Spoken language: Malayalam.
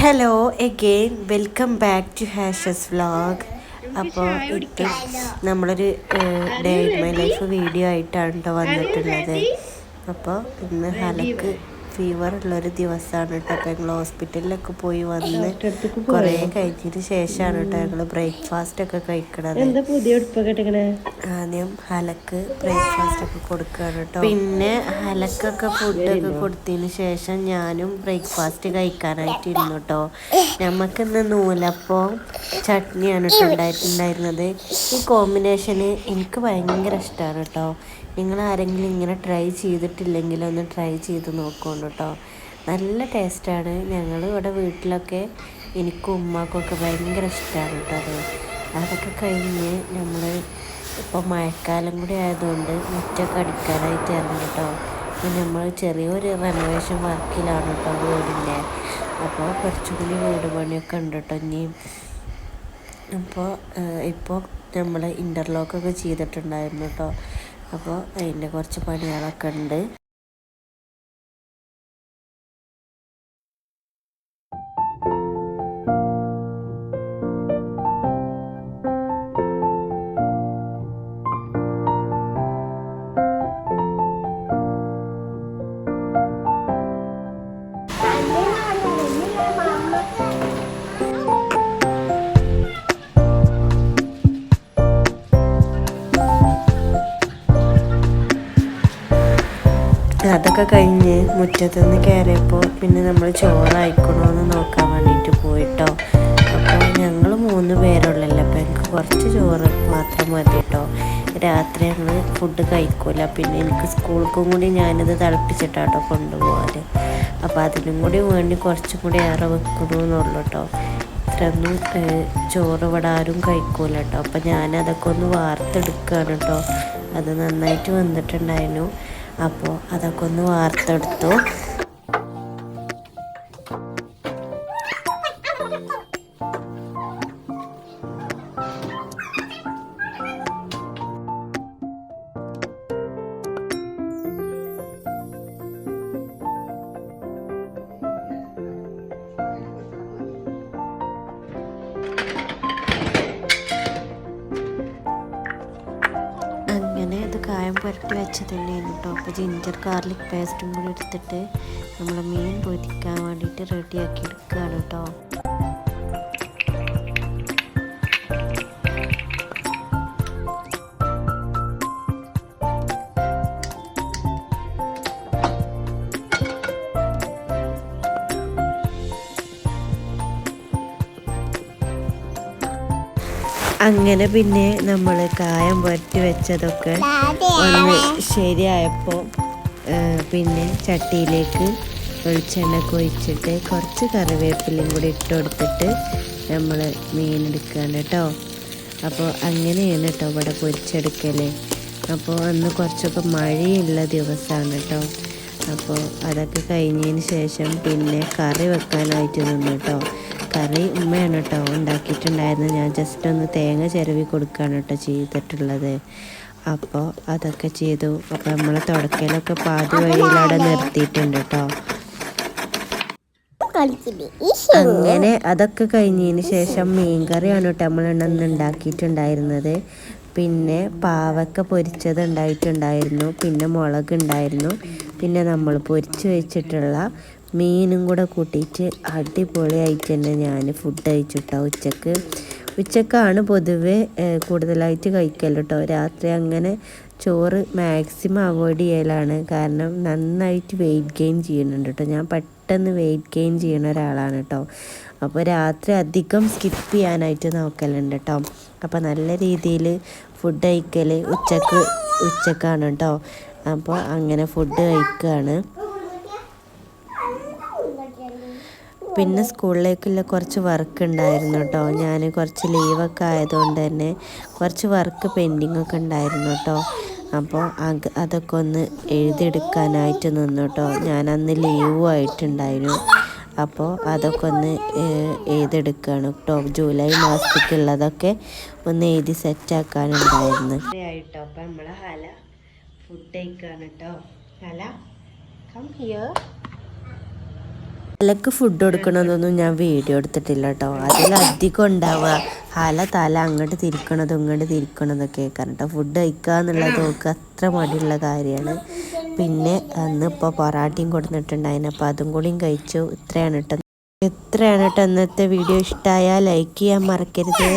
Hello again welcome back to ഹാഷസ് vlog അപ്പോൾ ഇപ്പം നമ്മളൊരു ഡേ മൈ ലൈഫ് വീഡിയോ ആയിട്ടാണ് കേട്ടോ വന്നിട്ടുള്ളത്. അപ്പോൾ ഇന്ന് ഹലക്ക് ഫീവർ ഉള്ളൊരു ദിവസമാണ് കേട്ടോ അപ്പോൾ ഞങ്ങൾ ഹോസ്പിറ്റലിലൊക്കെ പോയി വന്ന് കുറേ കഴിഞ്ഞതിന് ശേഷമാണ് കേട്ടോ ഞങ്ങൾ ബ്രേക്ക്ഫാസ്റ്റ് ഒക്കെ കഴിക്കണത്. ആദ്യം ഹലക്ക് ബ്രേക്ക്ഫാസ്റ്റ് ഒക്കെ കൊടുക്കുകയാണ് കേട്ടോ. പിന്നെ ഹലക്കൊക്കെ ഫുഡൊക്കെ കൊടുത്തതിന് ശേഷം ഞാനും ബ്രേക്ക്ഫാസ്റ്റ് കഴിക്കാനായിട്ട് ഇരുന്നു കേട്ടോ. നമുക്കിന്ന് നൂലപ്പം ചട്നിയാണ് കേട്ടോ ഉണ്ടായിട്ടുണ്ടായിരുന്നത് ഈ കോമ്പിനേഷന് എനിക്ക് ഭയങ്കര ഇഷ്ടമാണ് കേട്ടോ. നിങ്ങൾ ആരെങ്കിലും ഇങ്ങനെ ട്രൈ ചെയ്തിട്ടില്ലെങ്കിൽ ഒന്ന് ട്രൈ ചെയ്ത് നോക്കുകൊണ്ട് കേട്ടോ. നല്ല ടേസ്റ്റാണ് ഞങ്ങൾ ഇവിടെ വീട്ടിലൊക്കെ എനിക്കും ഉമ്മക്കൊക്കെ ഭയങ്കര ഇഷ്ടമാണ് കേട്ടോ അത്. അതൊക്കെ കഴിഞ്ഞ് നമ്മൾ ഇപ്പോൾ മഴക്കാലം കൂടി ആയതുകൊണ്ട് മുറ്റൊക്കെ അടിക്കാനായിട്ട് ഇറങ്ങി കേട്ടോ. അപ്പോൾ നമ്മൾ ചെറിയൊരു റെനോവേഷൻ വർക്കിലാണ് കേട്ടോ വീടിന്റെ. അപ്പോൾ കുറച്ചുകൂടി വീട് പണിയൊക്കെ ഉണ്ട് കേട്ടോ ഇനിയും അപ്പോൾ ഇപ്പോൾ നമ്മൾ ഇന്റർലോക്കൊക്കെ ചെയ്തിട്ടുണ്ടായിരുന്നു കേട്ടോ. അപ്പോൾ അതിന്റെ കുറച്ച് പണികളൊക്കെ ഉണ്ട്. അതൊക്കെ കഴിഞ്ഞ് മുറ്റത്തുനിന്ന് കയറിയപ്പോൾ പിന്നെ നമ്മൾ ചോറായിക്കണോന്ന് നോക്കാൻ വേണ്ടിയിട്ട് പോയിട്ടോ. അപ്പോൾ ഞങ്ങൾ മൂന്ന് പേരുള്ളല്ലോ അപ്പോൾ എനിക്ക് കുറച്ച് ചോറ് മാത്രം മതി കേട്ടോ രാത്രി ഞങ്ങൾ ഫുഡ് കഴിക്കൂല പിന്നെ എനിക്ക് സ്കൂൾക്കും കൂടി ഞാനിത് തിളപ്പിച്ചിട്ടാട്ടോ കൊണ്ടുപോകാൻ അപ്പോൾ അതിനും കൂടി വേണ്ടി കുറച്ചും കൂടി ഏറെ വെക്കണമെന്നുള്ളൂ കേട്ടോ ഇത്രയൊന്നും ചോറ് ഇവിടെ ആരും കഴിക്കൂല കേട്ടോ അപ്പോൾ ഞാനതൊക്കെ ഒന്ന് വാർത്തെടുക്കുകയാണ് കേട്ടോ അത് നന്നായിട്ട് വന്നിട്ടുണ്ടായിരുന്നു. അപ്പോൾ അതൊക്കെ ഒന്ന് വാർത്തെടുത്തു. അങ്ങനെ ഇത് കായം പുരട്ടി വെച്ച് തന്നെയാണ് കേട്ടോ അപ്പോൾ ജിഞ്ചർ ഗാർലിക് പേസ്റ്റും കൂടി എടുത്തിട്ട് നമ്മൾ മീൻ പൊരിക്കാൻ വേണ്ടിയിട്ട് റെഡിയാക്കി എടുക്കുകയാണ് കേട്ടോ അങ്ങനെ പിന്നെ നമ്മൾ കായം വരട്ടി വെച്ചതൊക്കെ ഒന്ന് ശരിയായപ്പോൾ പിന്നെ ചട്ടിയിലേക്ക് വെളിച്ചെണ്ണ കൊയിച്ചിട്ട് കുറച്ച് കറിവേപ്പിലയും കൂടി ഇട്ട് കൊടുത്തിട്ട് നമ്മൾ മീൻ എടുക്കുകയാണ് കേട്ടോ. അപ്പോൾ അങ്ങനെയാണ് കേട്ടോ ഇവിടെ പൊരിച്ചെടുക്കൽ അപ്പോൾ അന്ന് കുറച്ചൊക്കെ മഴയുള്ള ദിവസമാണ് കേട്ടോ. അപ്പോൾ അതൊക്കെ കഴിഞ്ഞതിന് ശേഷം പിന്നെ കറി വെക്കാനായിട്ട് നിന്നു കേട്ടോ. കറി ഉമ്മയാണ് കേട്ടോ ഉണ്ടാക്കിയിട്ടുണ്ടായിരുന്നത്. ഞാൻ ജസ്റ്റ് ഒന്ന് തേങ്ങ ചിരവി കൊടുക്കുകയാണ് കേട്ടോ ചെയ്തിട്ടുള്ളത്. അപ്പോൾ അതൊക്കെ ചെയ്തു. അപ്പോൾ നമ്മൾ തുടക്കലൊക്കെ പാതി വഴിയിലവിടെ നിർത്തിയിട്ടുണ്ട് കേട്ടോ അങ്ങനെ അതൊക്കെ കഴിഞ്ഞതിന് ശേഷം മീൻകറിയാണ് കേട്ടോ നമ്മൾ അന്ന് ഉണ്ടാക്കിയിട്ടുണ്ടായിരുന്നത്. പിന്നെ പാവക്ക പൊരിച്ചത് ഉണ്ടായിട്ടുണ്ടായിരുന്നു. പിന്നെ മുളക് ഉണ്ടായിരുന്നു. പിന്നെ നമ്മൾ പൊരിച്ച് വെച്ചിട്ടുള്ള മീനും കൂടെ കൂട്ടിയിട്ട് അടിപൊളിയായിട്ട് തന്നെ ഞാൻ ഫുഡ് കഴിച്ചിട്ടോ ഉച്ചയ്ക്ക്. ഉച്ചക്കാണ് പൊതുവെ കൂടുതലായിട്ട് കഴിക്കൽ കേട്ടോ രാത്രി അങ്ങനെ ചോറ് മാക്സിമം അവോയ്ഡ് ചെയ്യലാണ്. കാരണം നന്നായിട്ട് വെയിറ്റ് ഗെയിൻ ചെയ്യുന്നുണ്ട് കേട്ടോ ഞാൻ പെട്ടെന്ന് വെയിറ്റ് ഗെയിൻ ചെയ്യുന്ന ഒരാളാണ് കേട്ടോ അപ്പോൾ രാത്രി അധികം സ്കിപ്പ് ചെയ്യാനായിട്ട് നോക്കലുണ്ട് കേട്ടോ അപ്പോൾ നല്ല രീതിയിൽ ഫുഡ് കഴിക്കൽ ഉച്ചയ്ക്ക് ഉച്ചക്കാണ് കേട്ടോ അപ്പോൾ അങ്ങനെ ഫുഡ് കഴിക്കുകയാണ് പിന്നെ സ്കൂളിലേക്കുള്ള കുറച്ച് വർക്ക് ഉണ്ടായിരുന്നു കേട്ടോ ഞാൻ കുറച്ച് ലീവൊക്കെ ആയതുകൊണ്ട് തന്നെ കുറച്ച് വർക്ക് പെൻഡിങ് ഒക്കെ ഉണ്ടായിരുന്നു കേട്ടോ അപ്പോൾ അത് അതൊക്കെ ഒന്ന് എഴുതിയെടുക്കാനായിട്ട് നിന്നു കേട്ടോ ഞാൻ അന്ന് ലീവും ആയിട്ടുണ്ടായിരുന്നു. അപ്പോൾ അതൊക്കെ ഒന്ന് എഴുതെടുക്കുകയാണ് കേട്ടോ ജൂലൈ മാസത്തേക്കുള്ളതൊക്കെ ഒന്ന് എഴുതി സെറ്റാക്കാനുണ്ടായിരുന്നു നമ്മളെ ഹല ഫുഡ് കേട്ടോ ഹല കം ഹിയർ ഹലക്ക് ഫുഡ് കൊടുക്കണതൊന്നും ഞാൻ വീഡിയോ എടുത്തിട്ടില്ല കേട്ടോ അതിലധികം ഉണ്ടാവുക. ഹല തല അങ്ങോട്ട് തിരിക്കണതും ഇങ്ങോട്ട് തിരിക്കണതൊക്കെ കേട്ടോ ഫുഡ് കഴിക്കുക എന്നുള്ളത് നോക്കുക അത്ര മടിയുള്ള കാര്യമാണ്. പിന്നെ അന്ന് ഇപ്പോൾ പൊറാട്ടയും കൊടുത്തിട്ടുണ്ടായിരുന്നു. അപ്പോൾ അതും കൂടിയും കഴിച്ചു. ഇത്രയാണ് കേട്ടോ എത്രയാണ് കേട്ടോ ഇന്നത്തെ വീഡിയോ ഇഷ്ടമായാൽ ലൈക്ക് ചെയ്യാൻ മറക്കരുത്.